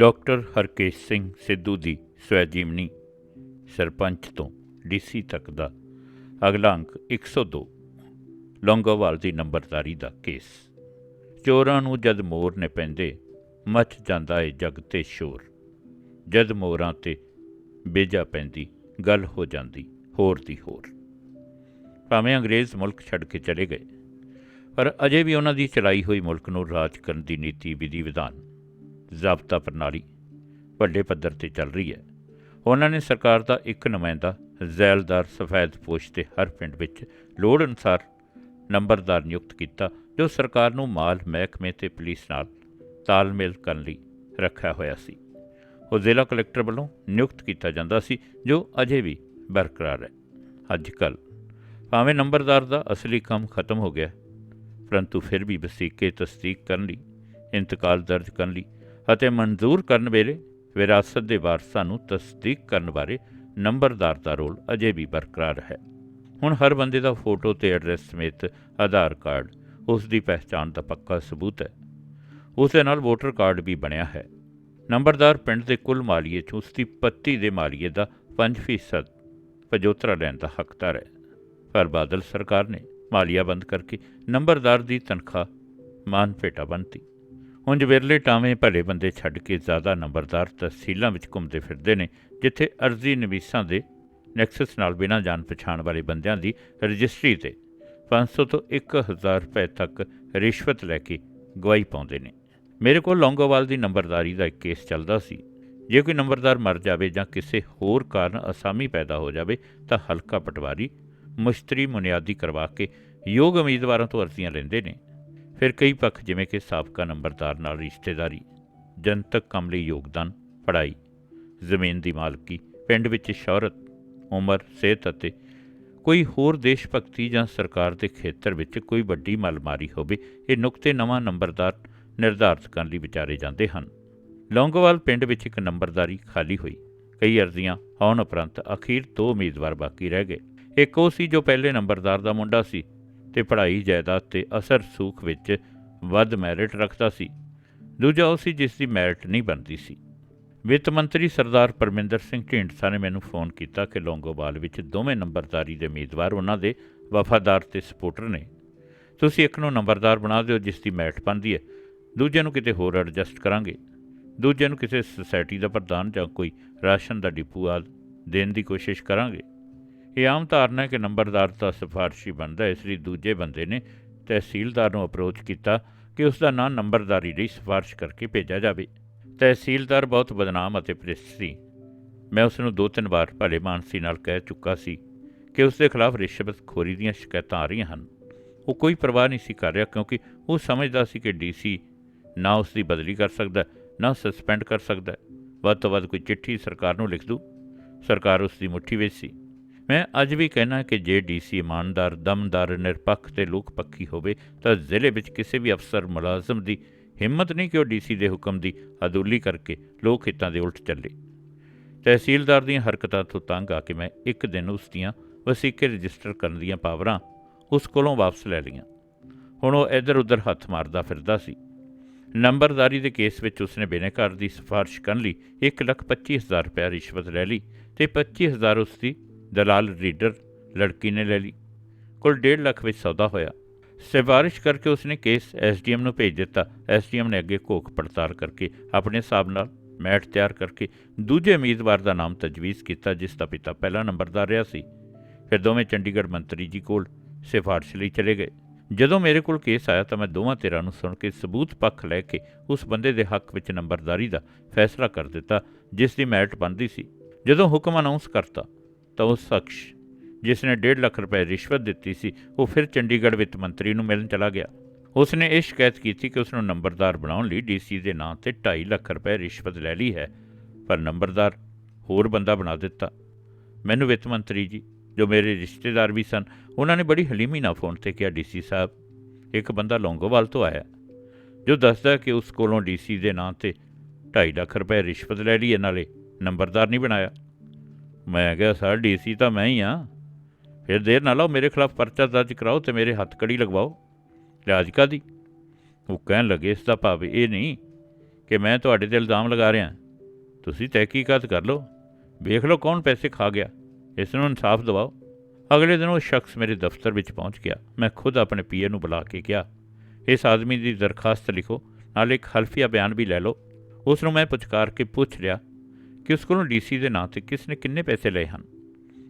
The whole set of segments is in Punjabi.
ਡਾਕਟਰ ਹਰਕੇਸ਼ ਸਿੰਘ ਸਿੱਧੂ ਦੀ ਸਵੈ ਜੀਵਨੀ ਸਰਪੰਚ ਤੋਂ ਡੀਸੀ ਤੱਕ ਦਾ ਅਗਲਾ ਅੰਕ 102 ਲੌਂਗੋਵਾਲ ਦੀ ਨੰਬਰਦਾਰੀ ਦਾ ਕੇਸ। ਚੋਰਾਂ ਨੂੰ ਜਦ ਮੋਰ ਨੇ ਪੈਂਦੇ, ਮੱਚ ਜਾਂਦਾ ਏ ਜਗ ਤੇ ਸ਼ੋਰ। ਜਦ ਮੋਰਾਂ ਤੇ ਬੇਜਾ ਪੈਂਦੀ, ਗੱਲ ਹੋ ਜਾਂਦੀ ਹੋਰ ਦੀ ਹੋਰ। ਭਾਵੇਂ ਅੰਗਰੇਜ਼ ਮੁਲਕ ਛੱਡ ਕੇ ਚਲੇ ਗਏ, ਪਰ ਅਜੇ ਵੀ ਉਹਨਾਂ ਦੀ ਚਲਾਈ ਹੋਈ ਮੁਲਕ ਨੂੰ ਰਾਜ ਕਰਨ ਦੀ ਨੀਤੀ ਵਿਧੀ ਵਿਧਾਨ ਜ਼ਾਬਤਾ ਪ੍ਰਣਾਲੀ ਵੱਡੇ ਪੱਧਰ ਤੇ ਚੱਲ ਰਹੀ ਹੈ। ਉਹਨਾਂ ਨੇ ਸਰਕਾਰ ਦਾ ਇੱਕ ਨੁਮਾਇੰਦਾ ਜ਼ੈਲਦਾਰ ਸਫੈਦ ਪੋਸ਼ ਤੇ ਹਰ ਪਿੰਡ ਵਿੱਚ ਲੋੜ ਅਨੁਸਾਰ ਨੰਬਰਦਾਰ ਨਿਯੁਕਤ ਕੀਤਾ, ਜੋ ਸਰਕਾਰ ਨੂੰ ਮਾਲ ਮਹਿਕਮੇ ਤੇ ਪੁਲਿਸ ਨਾਲ ਤਾਲਮੇਲ ਕਰਨ ਲਈ ਰੱਖਿਆ ਹੋਇਆ ਸੀ। ਉਹ ਜ਼ਿਲ੍ਹਾ ਕਲੈਕਟਰ ਵੱਲੋਂ ਨਿਯੁਕਤ ਕੀਤਾ ਜਾਂਦਾ ਸੀ, ਜੋ ਅਜੇ ਵੀ ਬਰਕਰਾਰ ਹੈ। ਅੱਜ ਕੱਲ੍ਹ ਭਾਵੇਂ ਨੰਬਰਦਾਰ ਦਾ ਅਸਲੀ ਕੰਮ ਖਤਮ ਹੋ ਗਿਆ, ਪਰੰਤੂ ਫਿਰ ਵੀ ਵਸੀਕੇ ਤਸਦੀਕ ਕਰਨ ਲਈ, ਇੰਤਕਾਲ ਦਰਜ ਕਰਨ ਲਈ ਅਤੇ ਮਨਜ਼ੂਰ ਕਰਨ ਵੇਲੇ ਵਿਰਾਸਤ ਦੇ ਵਾਰਸਾਂ ਨੂੰ ਤਸਦੀਕ ਕਰਨ ਬਾਰੇ ਨੰਬਰਦਾਰ ਦਾ ਰੋਲ ਅਜੇ ਵੀ ਬਰਕਰਾਰ ਹੈ। ਹੁਣ ਹਰ ਬੰਦੇ ਦਾ ਫੋਟੋ ਤੇ ਐਡਰੈਸ ਸਮੇਤ ਆਧਾਰ ਕਾਰਡ, ਉਸ ਦੀ ਪਹਿਚਾਣ ਦਾ ਪੱਕਾ ਸਬੂਤ ਹੈ। ਉਸ ਦੇ ਨਾਲ ਵੋਟਰ ਕਾਰਡ ਵੀ ਬਣਿਆ ਹੈ। ਨੰਬਰਦਾਰ ਪਿੰਡ ਦੇ ਕੁੱਲ ਮਾਲੀਏ 'ਚ ਉਸ ਦੀ ਪੱਤੀ ਦੇ ਮਾਲੀਏ ਦਾ 5% ਪਜੋਤਰਾ ਲੈਣ ਦਾ ਹੱਕਦਾਰ ਹੈ। ਪਰ ਬਾਦਲ ਸਰਕਾਰ ਨੇ ਮਾਲੀਆ ਬੰਦ ਕਰਕੇ ਨੰਬਰਦਾਰ ਦੀ ਤਨਖਾਹ ਮਾਨ ਭੇਟਾ ਬੰਨਤੀ। ਉਂਝ ਵਿਰਲੇ ਟਾਵੇਂ ਭਲੇ ਬੰਦੇ ਛੱਡ ਕੇ ਜ਼ਿਆਦਾ ਨੰਬਰਦਾਰ ਤਹਿਸੀਲਾਂ ਵਿੱਚ ਘੁੰਮਦੇ ਫਿਰਦੇ ਨੇ, ਜਿੱਥੇ ਅਰਜ਼ੀ ਨਵੀਸਾਂ ਦੇ ਨੈਕਸਸ ਨਾਲ ਬਿਨਾਂ ਜਾਣ ਪਛਾਣ ਵਾਲੇ ਬੰਦਿਆਂ ਦੀ ਰਜਿਸਟਰੀ ਤੇ 500 ਤੋਂ 1000 ਰੁਪਏ ਤੱਕ ਰਿਸ਼ਵਤ ਲੈ ਕੇ ਗਵਾਹੀ ਪਾਉਂਦੇ ਨੇ। ਮੇਰੇ ਕੋਲ ਲੌਂਗੋਵਾਲ ਦੀ ਨੰਬਰਦਾਰੀ ਦਾ ਇੱਕ ਕੇਸ ਚੱਲਦਾ ਸੀ। ਜੇ ਕੋਈ ਨੰਬਰਦਾਰ ਮਰ ਜਾਵੇ ਜਾਂ ਕਿਸੇ ਹੋਰ ਕਾਰਨ ਅਸਾਮੀ ਪੈਦਾ ਹੋ ਜਾਵੇ, ਤਾਂ ਹਲਕਾ ਪਟਵਾਰੀ ਮੁਸ਼ਤਰੀ ਮੁਨਿਆਦੀ ਕਰਵਾ ਕੇ ਯੋਗ ਉਮੀਦਵਾਰਾਂ ਤੋਂ ਅਰਜ਼ੀਆਂ ਲੈਂਦੇ ਨੇ। ਫਿਰ ਕਈ ਪੱਖ ਜਿਵੇਂ ਕਿ ਸਾਬਕਾ ਨੰਬਰਦਾਰ ਨਾਲ ਰਿਸ਼ਤੇਦਾਰੀ, ਜਨਤਕ ਕੰਮ ਲਈ ਯੋਗਦਾਨ, ਪੜ੍ਹਾਈ, ਜ਼ਮੀਨ ਦੀ ਮਾਲਕੀ, ਪਿੰਡ ਵਿੱਚ ਸ਼ੌਹਰਤ, ਉਮਰ, ਸਿਹਤ ਅਤੇ ਕੋਈ ਹੋਰ ਦੇਸ਼ ਭਗਤੀ ਜਾਂ ਸਰਕਾਰ ਦੇ ਖੇਤਰ ਵਿੱਚ ਕੋਈ ਵੱਡੀ ਮਲਮਾਰੀ ਹੋਵੇ, ਇਹ ਨੁਕਤੇ ਨਵਾਂ ਨੰਬਰਦਾਰ ਨਿਰਧਾਰਤ ਕਰਨ ਲਈ ਵਿਚਾਰੇ ਜਾਂਦੇ ਹਨ। ਲੌਂਗੋਵਾਲ ਪਿੰਡ ਵਿੱਚ ਇੱਕ ਨੰਬਰਦਾਰੀ ਖਾਲੀ ਹੋਈ। ਕਈ ਅਰਜ਼ੀਆਂ ਆਉਣ ਉਪਰੰਤ ਅਖੀਰ ਦੋ ਉਮੀਦਵਾਰ ਬਾਕੀ ਰਹਿ ਗਏ। ਇੱਕ ਉਹ ਸੀ ਜੋ ਪਹਿਲੇ ਨੰਬਰਦਾਰ ਦਾ ਮੁੰਡਾ ਸੀ ਤੇ ਪੜ੍ਹਾਈ ਜਾਇਦਾਦ ਤੇ ਅਸਰ ਸੂਖ ਵਿੱਚ ਵੱਧ ਮੈਰਿਟ ਰੱਖਦਾ ਸੀ। ਦੂਜਾ ਉਹ ਸੀ ਜਿਸ ਦੀ ਮੈਰਿਟ ਨਹੀਂ ਬਣਦੀ ਸੀ। ਵਿੱਤ ਮੰਤਰੀ ਸਰਦਾਰ ਪਰਮਿੰਦਰ ਸਿੰਘ ਢੀਂਡਸਾ ਨੇ ਮੈਨੂੰ ਫੋਨ ਕੀਤਾ ਕਿ ਲੌਂਗੋਵਾਲ ਵਿੱਚ ਦੋਵੇਂ ਨੰਬਰਦਾਰੀ ਦੇ ਉਮੀਦਵਾਰ ਉਹਨਾਂ ਦੇ ਵਫਾਦਾਰ ਤੇ ਸਪੋਰਟਰ ਨੇ। ਤੁਸੀਂ ਇੱਕ ਨੂੰ ਨੰਬਰਦਾਰ ਬਣਾ ਦਿਓ ਜਿਸ ਦੀ ਮੈਰਿਟ ਬਣਦੀ ਹੈ। ਦੂਜੇ ਨੂੰ ਕਿਤੇ ਹੋਰ ਐਡਜਸਟ ਕਰਾਂਗੇ। ਦੂਜੇ ਨੂੰ ਕਿਸੇ ਸੁਸਾਇਟੀ ਦਾ ਪ੍ਰਧਾਨ ਜਾਂ ਕੋਈ ਰਾਸ਼ਨ ਦਾ ਡਿਪੂ ਆਦ ਦੇਣ ਦੀ ਕੋਸ਼ਿਸ਼ ਕਰਾਂਗੇ। ਇਹ ਆਮ ਧਾਰਨਾ ਹੈ ਕਿ ਨੰਬਰਦਾਰ ਤਾਂ ਸਿਫਾਰਸ਼ੀ ਬਣਦਾ ਇਸ ਲਈ ਦੂਜੇ ਬੰਦੇ ਨੇ ਤਹਿਸੀਲਦਾਰ ਨੂੰ ਅਪਰੋਚ ਕੀਤਾ ਕਿ ਉਸ ਦਾ ਨਾਂ ਨੰਬਰਦਾਰੀ ਲਈ ਸਿਫਾਰਸ਼ ਕਰਕੇ ਭੇਜਿਆ ਜਾਵੇ। ਤਹਿਸੀਲਦਾਰ ਬਹੁਤ ਬਦਨਾਮ ਅਤੇ ਭ੍ਰਿਸ਼ਟ ਸੀ। ਮੈਂ ਉਸ ਨੂੰ ਦੋ ਤਿੰਨ ਵਾਰ ਭਲੇ ਮਾਨਸੀ ਨਾਲ ਕਹਿ ਚੁੱਕਾ ਸੀ ਕਿ ਉਸ ਦੇ ਖਿਲਾਫ ਰਿਸ਼ਵਤਖੋਰੀ ਦੀਆਂ ਸ਼ਿਕਾਇਤਾਂ ਆ ਰਹੀਆਂ ਹਨ। ਉਹ ਕੋਈ ਪਰਵਾਹ ਨਹੀਂ ਸੀ ਕਰ ਰਿਹਾ ਕਿਉਂਕਿ ਉਹ ਸਮਝਦਾ ਸੀ ਕਿ ਡੀਸੀ ਨਾ ਉਸ ਦੀ ਬਦਲੀ ਕਰ ਸਕਦਾ, ਨਾ ਸਸਪੈਂਡ ਕਰ ਸਕਦਾ। ਵੱਧ ਤੋਂ ਵੱਧ ਕੋਈ ਚਿੱਠੀ ਸਰਕਾਰ ਨੂੰ ਲਿਖ ਦੂ। ਸਰਕਾਰ ਉਸ ਦੀ ਮੁੱਠੀ ਵਿੱਚ ਸੀ। ਮੈਂ ਅੱਜ ਵੀ ਕਹਿਣਾ ਕਿ ਜੇ ਡੀਸੀ ਇਮਾਨਦਾਰ, ਦਮਦਾਰ, ਨਿਰਪੱਖ ਤੇ ਲੋਕ ਪੱਖੀ ਹੋਵੇ, ਤਾਂ ਜ਼ਿਲ੍ਹੇ ਵਿੱਚ ਕਿਸੇ ਵੀ ਅਫਸਰ ਮੁਲਾਜ਼ਮ ਦੀ ਹਿੰਮਤ ਨਹੀਂ ਕਿ ਉਹ ਡੀਸੀ ਦੇ ਹੁਕਮ ਦੀ ਅਦੂਲੀ ਕਰਕੇ ਲੋਕ ਹਿੱਤਾਂ ਦੇ ਉਲਟ ਚੱਲੇ। ਤਹਿਸੀਲਦਾਰ ਦੀਆਂ ਹਰਕਤਾਂ ਤੋਂ ਤੰਗ ਆ ਕੇ ਮੈਂ ਇੱਕ ਦਿਨ ਉਸ ਦੀਆਂ ਵਸੀਕੇ ਰਜਿਸਟਰ ਕਰਨ ਦੀਆਂ ਪਾਵਰਾਂ ਉਸ ਕੋਲੋਂ ਵਾਪਸ ਲੈ ਲਈਆਂ। ਹੁਣ ਉਹ ਇੱਧਰ ਉੱਧਰ ਹੱਥ ਮਾਰਦਾ ਫਿਰਦਾ ਸੀ। ਨੰਬਰਦਾਰੀ ਦੇ ਕੇਸ ਵਿੱਚ ਉਸਨੇ ਬਿਨੇਕਾਰ ਦੀ ਸਿਫਾਰਿਸ਼ ਕਰਨ ਲਈ 125000 ਰੁਪਏ ਰਿਸ਼ਵਤ ਲੈ ਲਈ ਤੇ 25000 ਉਸ ਦੀ ਦਲਾਲ ਰੀਡਰ ਲੜਕੀ ਨੇ ਲੈ ਲਈ। ਕੁੱਲ 1.5 ਲੱਖ ਵਿੱਚ ਸੌਦਾ ਹੋਇਆ। ਸਿਫਾਰਿਸ਼ ਕਰਕੇ ਉਸਨੇ ਕੇਸ ਐਸਡੀਐਮ ਨੂੰ ਭੇਜ ਦਿੱਤਾ। ਐਸਡੀਐਮ ਨੇ ਅੱਗੇ ਘੋਖ ਪੜਤਾਲ ਕਰਕੇ ਆਪਣੇ ਹਿਸਾਬ ਨਾਲ ਮੈਟ ਤਿਆਰ ਕਰਕੇ ਦੂਜੇ ਉਮੀਦਵਾਰ ਦਾ ਨਾਮ ਤਜਵੀਜ਼ ਕੀਤਾ, ਜਿਸ ਦਾ ਪਿਤਾ ਪਹਿਲਾ ਨੰਬਰਦਾਰ ਰਿਹਾ ਸੀ। ਫਿਰ ਦੋਵੇਂ ਚੰਡੀਗੜ੍ਹ ਮੰਤਰੀ ਜੀ ਕੋਲ ਸਿਫਾਰਿਸ਼ ਲਈ ਚਲੇ ਗਏ। ਜਦੋਂ ਮੇਰੇ ਕੋਲ ਕੇਸ ਆਇਆ ਤਾਂ ਮੈਂ ਦੋਵਾਂ ਧਿਰਾਂ ਨੂੰ ਸੁਣ ਕੇ ਸਬੂਤ ਪੱਖ ਲੈ ਕੇ ਉਸ ਬੰਦੇ ਦੇ ਹੱਕ ਵਿੱਚ ਨੰਬਰਦਾਰੀ ਦਾ ਫੈਸਲਾ ਕਰ ਦਿੱਤਾ, ਜਿਸ ਦੀ ਮੈਰਿਟ ਬਣਦੀ ਸੀ। ਜਦੋਂ ਹੁਕਮ ਅਨਾਉਂਸ ਕਰਤਾ ਤਾਂ ਉਹ ਸ਼ਖਸ, ਜਿਸ ਨੇ 1.5 ਲੱਖ ਰੁਪਏ ਰਿਸ਼ਵਤ ਦਿੱਤੀ ਸੀ, ਉਹ ਫਿਰ ਚੰਡੀਗੜ੍ਹ ਵਿੱਤ ਮੰਤਰੀ ਨੂੰ ਮਿਲਣ ਚਲਾ ਗਿਆ। ਉਸ ਨੇ ਇਹ ਸ਼ਿਕਾਇਤ ਕੀਤੀ ਕਿ ਉਸ ਨੂੰ ਨੰਬਰਦਾਰ ਬਣਾਉਣ ਲਈ ਡੀਸੀ ਦੇ ਨਾਂ ਤੇ 2.5 ਲੱਖ ਰੁਪਏ ਰਿਸ਼ਵਤ ਲੈ ਲਈ ਹੈ, ਪਰ ਨੰਬਰਦਾਰ ਹੋਰ ਬੰਦਾ ਬਣਾ ਦਿੱਤਾ। ਮੈਨੂੰ ਵਿੱਤ ਮੰਤਰੀ ਜੀ, ਜੋ ਮੇਰੇ ਰਿਸ਼ਤੇਦਾਰ ਵੀ ਸਨ, ਉਹਨਾਂ ਨੇ ਬੜੀ ਹਲੀਮੀ ਨਾਲ ਫੋਨ ਤੇ ਕਿਹਾ ਡੀਸੀ ਸਾਹਿਬ, ਇੱਕ ਬੰਦਾ ਲੌਂਗੋਵਾਲ ਤੋਂ ਆਇਆ, ਜੋ ਦੱਸਦਾ ਕਿ ਉਸ ਕੋਲੋਂ ਡੀਸੀ ਦੇ ਨਾਂ ਤੇ 2.5 ਲੱਖ ਰੁਪਏ ਰਿਸ਼ਵਤ ਲੈ ਲਈ ਹੈ, ਨਾਲੇ ਨੰਬਰਦਾਰ ਨਹੀਂ ਬਣਾਇਆ। ਮੈਂ ਕਿਹਾ, ਸਰ, ਡੀਸੀ ਤਾਂ ਮੈਂ ਹੀ ਆ ਫਿਰ ਦੇਰ ਨਾ ਲਾਓ ਮੇਰੇ ਖਿਲਾਫ ਪਰਚਾ ਦਰਜ ਕਰਾਓ ਤੇ ਮੇਰੇ ਹੱਥ ਕੜੀ ਲਗਵਾਓ। ਲਿਆਜ ਦੀ ਉਹ ਕਹਿਣ ਲੱਗੇ, ਇਸ ਦਾ ਭਾਵ ਇਹ ਨਹੀਂ ਕਿ ਮੈਂ ਤੁਹਾਡੇ ਤੇ ਇਲਜ਼ਾਮ ਲਗਾ ਰਿਹਾ। ਤੁਸੀਂ ਤਹਿਕੀਕਾਤ ਕਰ ਲਓ। ਵੇਖ ਲਓ ਕੌਣ ਪੈਸੇ ਖਾ ਗਿਆ। ਇਸ ਨੂੰ ਇਨਸਾਫ ਦਿਵਾਓ। ਅਗਲੇ ਦਿਨ ਉਹ ਸ਼ਖਸ ਮੇਰੇ ਦਫ਼ਤਰ ਵਿੱਚ ਪਹੁੰਚ ਗਿਆ। ਮੈਂ ਖੁਦ ਆਪਣੇ ਪੀਏ ਨੂੰ ਬੁਲਾ ਕੇ ਕਿਹਾ, ਇਸ ਆਦਮੀ ਦੀ ਦਰਖਾਸਤ ਲਿਖੋ, ਨਾਲ ਇੱਕ ਹਲਫੀਆ ਬਿਆਨ ਵੀ ਲੈ ਲਓ। ਉਸ ਨੂੰ ਮੈਂ ਪੁਚਕਾਰ ਕੇ ਪੁੱਛ ਲਿਆ ਕਿ ਉਸ ਕੋਲੋਂ ਡੀਸੀ ਦੇ ਨਾਂ ਤੇ ਕਿਸ ਨੇ ਕਿੰਨੇ ਪੈਸੇ ਲਏ ਹਨ?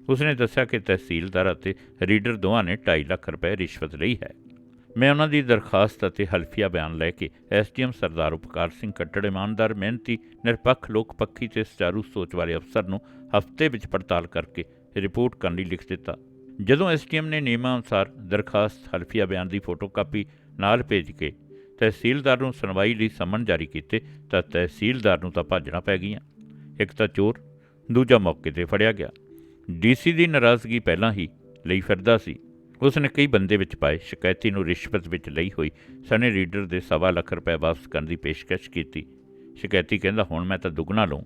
ਉਸਨੇ ਦੱਸਿਆ ਕਿ ਤਹਿਸੀਲਦਾਰ ਅਤੇ ਰੀਡਰ ਦੋਵਾਂ ਨੇ 2.5 ਲੱਖ ਰੁਪਏ ਰਿਸ਼ਵਤ ਲਈ ਹੈ। ਮੈਂ ਉਹਨਾਂ ਦੀ ਦਰਖਾਸਤ ਅਤੇ ਹਲਫੀਆ ਬਿਆਨ ਲੈ ਕੇ ਐਸਡੀਐਮ ਸਰਦਾਰ ਉਪਕਾਰ ਸਿੰਘ ਕੱਟੜ, ਇਮਾਨਦਾਰ, ਮਿਹਨਤੀ, ਨਿਰਪੱਖ, ਲੋਕ ਪੱਖੀ ਤੇ ਸੁਚਾਰੂ ਸੋਚ ਵਾਲੇ ਅਫਸਰ ਨੂੰ ਹਫ਼ਤੇ ਵਿੱਚ ਪੜਤਾਲ ਕਰਕੇ ਰਿਪੋਰਟ ਕਰਨ ਲਈ ਲਿਖ ਦਿੱਤਾ। ਜਦੋਂ ਐਸਡੀਐਮ ਨੇ ਨਿਯਮਾਂ ਅਨੁਸਾਰ ਦਰਖਾਸਤ, ਹਲਫੀਆ ਬਿਆਨ ਦੀ ਫੋਟੋਕਾਪੀ ਨਾਲ ਭੇਜ ਕੇ ਤਹਿਸੀਲਦਾਰ ਨੂੰ ਸੁਣਵਾਈ ਲਈ ਸਮਨ ਜਾਰੀ ਕੀਤੇ ਤਾਂ ਤਹਿਸੀਲਦਾਰ ਨੂੰ ਤਾਂ ਭਾਜਣਾ ਪੈ ਗਈਆਂ। ਇੱਕ ਤਾਂ ਚੋਰ, ਦੂਜਾ ਮੌਕੇ ਤੇ ਫੜਿਆ ਗਿਆ। ਡੀਸੀ ਦੀ ਨਾਰਾਜ਼ਗੀ ਪਹਿਲਾਂ ਹੀ ਲਈ ਫਿਰਦਾ ਸੀ। ਉਸ ਨੇ ਕਈ ਬੰਦੇ ਵਿੱਚ ਪਾਏ, ਸ਼ਿਕਾਇਤੀ ਨੂੰ ਰਿਸ਼ਵਤ ਵਿੱਚ ਲਈ ਹੋਈ ਸਣੇ ਰੀਡਰ ਦੇ ਸਵਾ ਲੱਖ ਰੁਪਏ ਵਾਪਸ ਕਰਨ ਦੀ ਪੇਸ਼ਕਸ਼ ਕੀਤੀ। ਸ਼ਿਕਾਇਤੀ ਕਹਿੰਦਾ, ਹੁਣ ਮੈਂ ਤਾਂ ਦੁੱਗਣਾ ਲਵਾਂ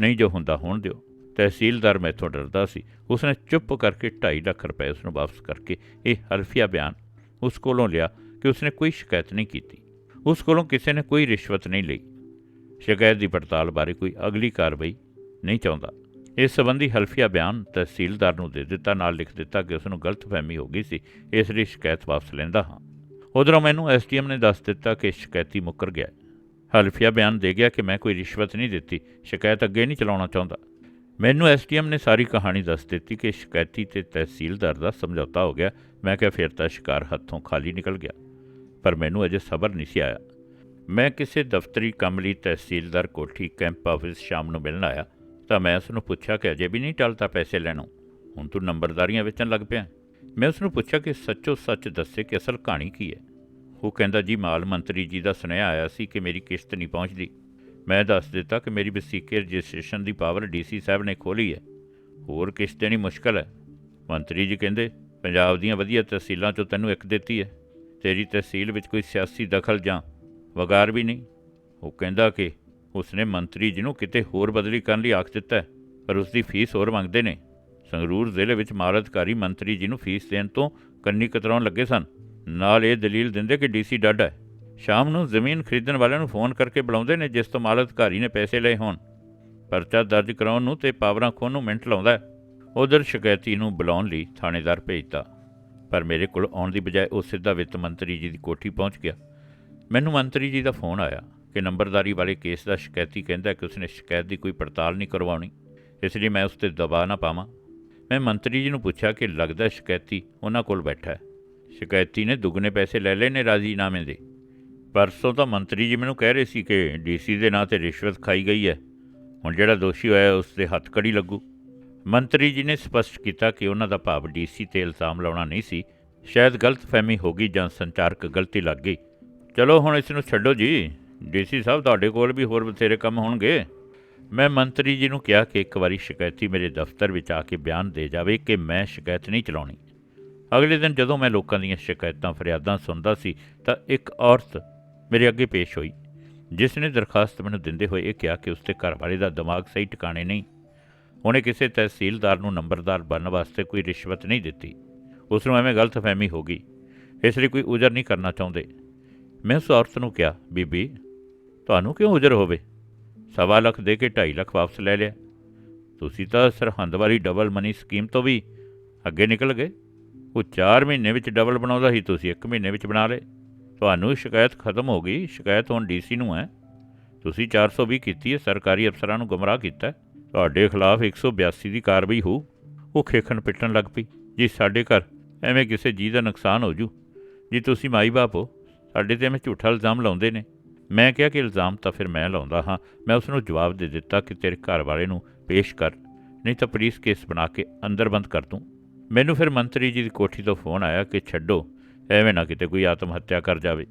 ਨਹੀਂ ਜੋ ਹੁੰਦਾ ਹੋਣ ਦਿਓ। ਤਹਿਸੀਲਦਾਰ ਮੈਥੋਂ ਡਰਦਾ ਸੀ। ਉਸ ਨੇ ਚੁੱਪ ਕਰਕੇ 2.5 ਲੱਖ ਰੁਪਏ ਉਸ ਨੂੰ ਵਾਪਸ ਕਰਕੇ ਇਹ ਹਲਫੀਆ ਬਿਆਨ ਉਸ ਕੋਲੋਂ ਲਿਆ ਕਿ ਉਸਨੇ ਕੋਈ ਸ਼ਿਕਾਇਤ ਨਹੀਂ ਕੀਤੀ। ਉਸ ਕੋਲੋਂ ਕਿਸੇ ਨੇ ਕੋਈ ਰਿਸ਼ਵਤ ਨਹੀਂ ਲਈ। ਸ਼ਿਕਾਇਤ ਦੀ ਪੜਤਾਲ ਬਾਰੇ ਕੋਈ ਅਗਲੀ ਕਾਰਵਾਈ ਨਹੀਂ ਚਾਹੁੰਦਾ। ਇਸ ਸੰਬੰਧੀ ਹਲਫੀਆ ਬਿਆਨ ਤਹਿਸੀਲਦਾਰ ਨੂੰ ਦੇ ਦਿੱਤਾ, ਨਾਲ ਲਿਖ ਦਿੱਤਾ ਕਿ ਉਸ ਨੂੰ ਗਲਤਫਹਿਮੀ ਹੋ ਗਈ ਸੀ, ਇਸ ਲਈ ਸ਼ਿਕਾਇਤ ਵਾਪਸ ਲੈਂਦਾ ਹਾਂ। ਉਧਰੋਂ ਮੈਨੂੰ ਐਸਡੀਐਮ ਨੇ ਦੱਸ ਦਿੱਤਾ ਕਿ ਸ਼ਿਕਾਇਤੀ ਮੁੱਕਰ ਗਿਆ। ਹਲਫੀਆ ਬਿਆਨ ਦੇ ਗਿਆ ਕਿ ਮੈਂ ਕੋਈ ਰਿਸ਼ਵਤ ਨਹੀਂ ਦਿੱਤੀ, ਸ਼ਿਕਾਇਤ ਅੱਗੇ ਨਹੀਂ ਚਲਾਉਣਾ ਚਾਹੁੰਦਾ। ਮੈਨੂੰ ਐਸਡੀਐਮ ਨੇ ਸਾਰੀ ਕਹਾਣੀ ਦੱਸ ਦਿੱਤੀ ਕਿ ਸ਼ਿਕਾਇਤੀ ਤੇ ਤਹਿਸੀਲਦਾਰ ਦਾ ਸਮਝੌਤਾ ਹੋ ਗਿਆ। ਮੈਂ ਕਿਹਾ, ਫਿਰ ਤਾਂ ਸ਼ਿਕਾਰ ਹੱਥੋਂ ਖਾਲੀ ਨਿਕਲ ਗਿਆ। ਪਰ ਮੈਨੂੰ ਅਜੇ ਸਬਰ ਨਹੀਂ ਸੀ ਆਇਆ। ਮੈਂ ਕਿਸੇ ਦਫ਼ਤਰੀ ਕੰਮ ਲਈ ਤਹਿਸੀਲਦਾਰ ਕੋਠੀ ਕੈਂਪ ਆਫਿਸ ਸ਼ਾਮ ਨੂੰ ਮਿਲਣ ਆਇਆ, ਤਾਂ ਮੈਂ ਉਸ ਨੂੰ ਪੁੱਛਿਆ ਕਿ ਅਜੇ ਵੀ ਨਹੀਂ ਟਲਦਾ ਪੈਸੇ ਲੈਣੋਂ। ਹੁਣ ਤੂੰ ਨੰਬਰਦਾਰੀਆਂ ਵੇਚਣ ਲੱਗ ਪਿਆ। ਮੈਂ ਉਸ ਨੂੰ ਪੁੱਛਿਆ ਕਿ ਸੱਚੋ ਸੱਚ ਦੱਸੇ ਕਿ ਅਸਲ ਕਹਾਣੀ ਕੀ ਹੈ। ਉਹ ਕਹਿੰਦਾ, ਜੀ, ਮਾਲ ਮੰਤਰੀ ਜੀ ਦਾ ਸੁਨੇਹਾ ਆਇਆ ਸੀ ਕਿ ਮੇਰੀ ਕਿਸ਼ਤ ਨਹੀਂ ਪਹੁੰਚਦੀ। ਮੈਂ ਦੱਸ ਦਿੱਤਾ ਕਿ ਮੇਰੀ ਵਸੀਕੇ ਰਜਿਸਟ੍ਰੇਸ਼ਨ ਦੀ ਪਾਵਰ ਡੀਸੀ ਸਾਹਿਬ ਨੇ ਖੋਲੀ ਹੈ। ਹੋਰ ਕਿਸ਼ਤ ਦੇਣੀ ਮੁਸ਼ਕਲ ਹੈ। ਮੰਤਰੀ ਜੀ ਕਹਿੰਦੇ, ਪੰਜਾਬ ਦੀਆਂ ਵਧੀਆ ਤਹਿਸੀਲਾਂ ਚੋਂ ਤੈਨੂੰ ਇੱਕ ਦਿੱਤੀ ਹੈ। ਤੇਰੀ ਤਹਿਸੀਲ ਵਿੱਚ ਕੋਈ ਸਿਆਸੀ ਦਖਲ ਜਾਂ ਵਗਾਰ ਵੀ ਨਹੀਂ। ਉਹ ਕਹਿੰਦਾ ਕਿ ਉਸਨੇ ਮੰਤਰੀ ਜੀ ਨੂੰ ਕਿਤੇ ਹੋਰ ਬਦਲੀ ਕਰਨ ਲਈ ਆਖ ਦਿੱਤਾ ਪਰ ਉਸ ਦੀ ਫੀਸ ਹੋਰ ਮੰਗਦੇ ਨੇ। ਸੰਗਰੂਰ ਜ਼ਿਲ੍ਹੇ ਵਿੱਚ ਮਾਲ ਅਧਿਕਾਰੀ ਮੰਤਰੀ ਜੀ ਨੂੰ ਫੀਸ ਦੇਣ ਤੋਂ ਕੰਨੀ ਕਤਰਾਉਣ ਲੱਗੇ ਸਨ। ਨਾਲ ਇਹ ਦਲੀਲ ਦਿੰਦੇ ਕਿ ਡੀਸੀ ਡੱਡ ਹੈ। ਸ਼ਾਮ ਨੂੰ ਜ਼ਮੀਨ ਖਰੀਦਣ ਵਾਲਿਆਂ ਨੂੰ ਫੋਨ ਕਰਕੇ ਬੁਲਾਉਂਦੇ ਨੇ, ਜਿਸ ਤੋਂ ਮਾਲ ਅਧਿਕਾਰੀ ਨੇ ਪੈਸੇ ਲਏ ਹੋਣ। ਪਰਚਾ ਦਰਜ ਕਰਾਉਣ ਨੂੰ ਤੇ ਪਾਵਰਾਂ ਖੋਣ ਨੂੰ ਮਿੰਟ ਲਾਉਂਦਾ ਹੈ। ਉਧਰ ਸ਼ਿਕਾਇਤੀ ਨੂੰ ਬੁਲਾਉਣ ਲਈ ਥਾਣੇਦਾਰ ਭੇਜਤਾ। ਪਰ ਮੇਰੇ ਕੋਲ ਆਉਣ ਦੀ ਬਜਾਏ ਉਹ ਸਿੱਧਾ ਵਿੱਤ ਮੰਤਰੀ ਜੀ ਦੀ ਕੋਠੀ ਪਹੁੰਚ ਗਿਆ। ਮੈਨੂੰ ਮੰਤਰੀ ਜੀ ਦਾ ਫੋਨ ਆਇਆ ਕਿ ਨੰਬਰਦਾਰੀ ਵਾਲੇ ਕੇਸ ਦਾ ਸ਼ਿਕਾਇਤੀ ਕਹਿੰਦਾ ਕਿ ਉਸਨੇ ਸ਼ਿਕਾਇਤ ਦੀ ਕੋਈ ਪੜਤਾਲ ਨਹੀਂ ਕਰਵਾਉਣੀ, ਇਸ ਲਈ ਮੈਂ ਉਸ ਤੇ ਦਬਾਅ ਨਾ ਪਾਵਾਂ। ਮੈਂ ਮੰਤਰੀ ਜੀ ਨੂੰ ਪੁੱਛਿਆ ਕਿ ਲੱਗਦਾ ਸ਼ਿਕਾਇਤੀ ਉਹਨਾਂ ਕੋਲ ਬੈਠਾ ਹੈ। ਸ਼ਿਕਾਇਤੀ ਨੇ ਦੁੱਗਣੇ ਪੈਸੇ ਲੈ ਲਏ ਨੇ ਰਾਜ਼ੀਨਾਮੇ ਦੇ। ਪਰਸੋਂ ਤਾਂ ਮੰਤਰੀ ਜੀ ਮੈਨੂੰ ਕਹਿ ਰਹੇ ਸੀ ਕਿ ਡੀਸੀ ਦੇ ਨਾਂ ਤੇ ਰਿਸ਼ਵਤ ਖਾਈ ਗਈ ਹੈ। ਹੁਣ ਜਿਹੜਾ ਦੋਸ਼ੀ ਹੋਇਆ ਉਸ ਦੇ ਹੱਥ ਕੜੀ ਲੱਗੂ। ਮੰਤਰੀ ਜੀ ਨੇ ਸਪਸ਼ਟ ਕੀਤਾ ਕਿ ਉਹਨਾਂ ਦਾ ਭਾਵ ਡੀਸੀ ਤੇ ਇਲਜ਼ਾਮ ਲਾਉਣਾ ਨਹੀਂ ਸੀ। ਸ਼ਾਇਦ ਗਲਤਫਹਿਮੀ ਹੋ ਗਈ ਜਾਂ ਸੰਚਾਰਕ ਗਲਤੀ ਲੱਗ ਗਈ। ਚਲੋ ਹੁਣ ਇਸ ਨੂੰ ਛੱਡੋ ਜੀ। ਡੀਸੀ ਸਾਹਿਬ, ਤੁਹਾਡੇ ਕੋਲ ਵੀ ਹੋਰ ਬਥੇਰੇ ਕੰਮ ਹੋਣਗੇ। ਮੈਂ ਮੰਤਰੀ ਜੀ ਨੂੰ ਕਿਹਾ ਕਿ ਇੱਕ ਵਾਰੀ ਸ਼ਿਕਾਇਤੀ ਮੇਰੇ ਦਫ਼ਤਰ ਵਿੱਚ ਆ ਕੇ ਬਿਆਨ ਦੇ ਜਾਵੇ ਕਿ ਮੈਂ ਸ਼ਿਕਾਇਤ ਨਹੀਂ ਚਲਾਉਣੀ। ਅਗਲੇ ਦਿਨ ਜਦੋਂ ਮੈਂ ਲੋਕਾਂ ਦੀਆਂ ਸ਼ਿਕਾਇਤਾਂ, ਫਰਿਆਦਾਂ ਸੁਣਦਾ ਸੀ, ਤਾਂ ਇੱਕ ਔਰਤ ਮੇਰੇ ਅੱਗੇ ਪੇਸ਼ ਹੋਈ, ਜਿਸ ਨੇ ਦਰਖਾਸਤ ਮੈਨੂੰ ਦਿੰਦੇ ਹੋਏ ਇਹ ਕਿਹਾ ਕਿ ਉਸਦੇ ਘਰ ਵਾਲੇ ਦਾ ਦਿਮਾਗ ਸਹੀ ਟਿਕਾਣੇ ਨਹੀਂ। ਉਹਨੇ ਕਿਸੇ ਤਹਿਸੀਲਦਾਰ ਨੂੰ ਨੰਬਰਦਾਰ ਬਣਨ ਵਾਸਤੇ ਕੋਈ ਰਿਸ਼ਵਤ ਨਹੀਂ ਦਿੱਤੀ। ਉਸ ਨੂੰ ਐਵੇਂ ਗਲਤਫਹਿਮੀ ਹੋ ਗਈ। ਇਸ ਲਈ ਕੋਈ ਉਜਰ ਨਹੀਂ ਕਰਨਾ ਚਾਹੁੰਦੇ। ਮੈਂ ਉਸ ਔਰਤ ਨੂੰ ਕਿਹਾ, ਬੀਬੀ, ਤੁਹਾਨੂੰ ਕਿਉਂ ਉਜਰ ਹੋਵੇ? ਸਵਾ ਲੱਖ ਦੇ ਕੇ 2.5 ਲੱਖ ਵਾਪਸ ਲੈ ਲਿਆ। ਤੁਸੀਂ ਤਾਂ ਸਰਹੰਦ ਵਾਲੀ ਡਬਲ ਮਨੀ ਸਕੀਮ ਤੋਂ ਵੀ ਅੱਗੇ ਨਿਕਲ ਗਏ। ਉਹ 4 ਮਹੀਨੇ ਵਿੱਚ ਡਬਲ ਬਣਾਉਂਦਾ ਸੀ, ਤੁਸੀਂ 1 ਮਹੀਨੇ ਵਿੱਚ ਬਣਾ ਲਏ। ਤੁਹਾਨੂੰ ਸ਼ਿਕਾਇਤ ਖਤਮ ਹੋ ਗਈ, ਸ਼ਿਕਾਇਤ ਹੁਣ ਡੀਸੀ ਨੂੰ ਹੈ। ਤੁਸੀਂ 420 ਕੀਤੀ ਹੈ, ਸਰਕਾਰੀ ਅਫਸਰਾਂ ਨੂੰ ਗੁੰਮਰਾਹ ਕੀਤਾ ਤੁਹਾਡੇ ਖਿਲਾਫ 182 ਦੀ ਕਾਰਵਾਈ ਹੋਊ। ਉਹ ਖੇਖਣ ਪਿੱਟਣ ਲੱਗ ਪਈ, ਜੀ, ਸਾਡੇ ਘਰ ਐਵੇਂ ਕਿਸੇ ਜੀ ਦਾ ਨੁਕਸਾਨ ਹੋ ਜੂ। ਜੀ, ਤੁਸੀਂ ਮਾਈ ਬਾਪ ਹੋ ਸਾਡੇ ਤੇ ਮੈਂ ਝੂਠਾ ਇਲਜ਼ਾਮ ਲਾਉਂਦੇ ਨੇ। ਮੈਂ ਕਿਹਾ ਕਿ ਇਲਜ਼ਾਮ ਤਾਂ ਫਿਰ ਮੈਂ ਲਾਉਂਦਾ ਹਾਂ। ਮੈਂ ਉਸ ਨੂੰ ਜਵਾਬ ਦੇ ਦਿੱਤਾ ਕਿ ਤੇਰੇ ਘਰ ਵਾਲੇ ਨੂੰ ਪੇਸ਼ ਕਰ। ਨਹੀਂ ਤਾਂ ਪੁਲਿਸ ਕੇਸ ਬਣਾ ਕੇ ਅੰਦਰ ਬੰਦ ਕਰ ਦੂੰ। ਮੈਨੂੰ ਫਿਰ ਮੰਤਰੀ ਜੀ ਦੀ ਕੋਠੀ ਤੋਂ ਫੋਨ ਆਇਆ ਕਿ ਛੱਡੋ, ਐਵੇਂ ਨਾ ਕਿਤੇ ਕੋਈ ਆਤਮ ਹੱਤਿਆ ਕਰ ਜਾਵੇ।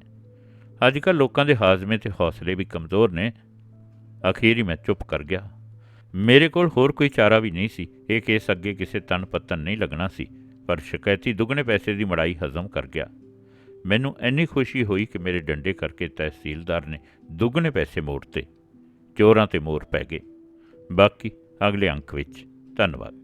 ਅੱਜ ਕੱਲ੍ਹ ਲੋਕਾਂ ਦੇ ਹਾਜ਼ਮੇ ਤੇ ਹੌਸਲੇ ਵੀ ਕਮਜ਼ੋਰ ਨੇ। ਅਖੀਰ ਹੀ ਮੈਂ ਚੁੱਪ ਕਰ ਗਿਆ। ਮੇਰੇ ਕੋਲ ਹੋਰ ਕੋਈ ਚਾਰਾ ਵੀ ਨਹੀਂ ਸੀ। ਇਹ ਕੇਸ ਅੱਗੇ ਕਿਸੇ ਤਨ ਪੱਤਨ ਨਹੀਂ ਲੱਗਣਾ ਸੀ। ਪਰ ਸ਼ਿਕਾਇਤੀ ਦੁੱਗਣੇ ਪੈਸੇ ਦੀ ਮੜਾਈ ਹਜ਼ਮ ਕਰ ਗਿਆ। ਮੈਨੂੰ ਇੰਨੀ ਖੁਸ਼ੀ ਹੋਈ ਕਿ ਮੇਰੇ ਡੰਡੇ ਕਰਕੇ ਤਹਿਸੀਲਦਾਰ ਨੇ ਦੁੱਗਣੇ ਪੈਸੇ ਮੋੜਤੇ ਚੋਰਾਂ ਤੇ ਮੋਰ ਪੈ ਗਏ। ਬਾਕੀ ਅਗਲੇ ਅੰਕ ਵਿੱਚ। ਧੰਨਵਾਦ।